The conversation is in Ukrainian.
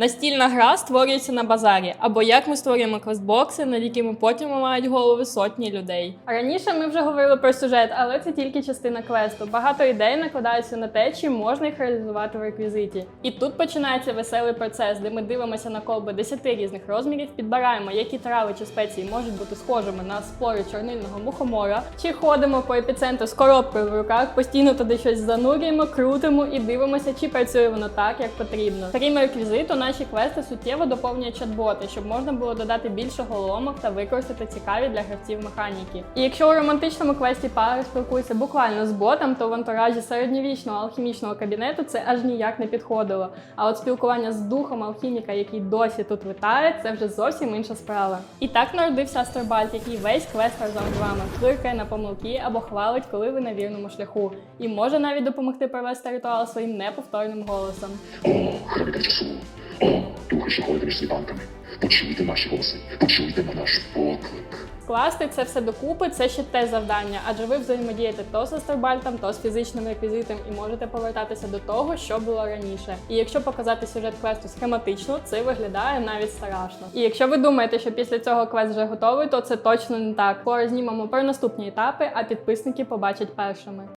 Настільна гра створюється на базарі, або як ми створюємо квестбокси, над якими потім мають голови сотні людей. Раніше ми вже говорили про сюжет, але це тільки частина квесту. Багато ідей накладаються на те, чи можна їх реалізувати в реквізиті. І тут починається веселий процес, де ми дивимося на колби 10 різних розмірів, підбираємо, які трави чи спеції можуть бути схожими на спори чорнильного мухомора, чи ходимо по епіцентру з коробкою в руках, постійно туди щось занурюємо, крутимо і дивимося, чи працює воно так, як потрібно. Крім реквізиту, наші квести суттєво доповнює чат-боти, щоб можна було додати більше головоломок та використати цікаві для гравців механіки. І якщо у романтичному квесті пари спілкуються буквально з ботом, то в антуражі середньовічного алхімічного кабінету це аж ніяк не підходило. А от спілкування з духом алхіміка, який досі тут витає, це вже зовсім інша справа. І так народився Астробальт, який весь квест разом з вами кликає на помилки або хвалить, коли ви на вірному шляху, і може навіть допомогти провести ритуал своїм неповторним голосом. О, духи, що ходите між світанками. Почуйте наші голоси, почуйте на наш поклик. Скласти це все докупи це ще те завдання, адже ви взаємодієте то з астробальтом, то з фізичним реквізитом і можете повертатися до того, що було раніше. І якщо показати сюжет квесту схематично, це виглядає навіть страшно. І якщо ви думаєте, що після цього квест вже готовий, то це точно не так. Скоро знімемо про наступні етапи, а підписники побачать першими.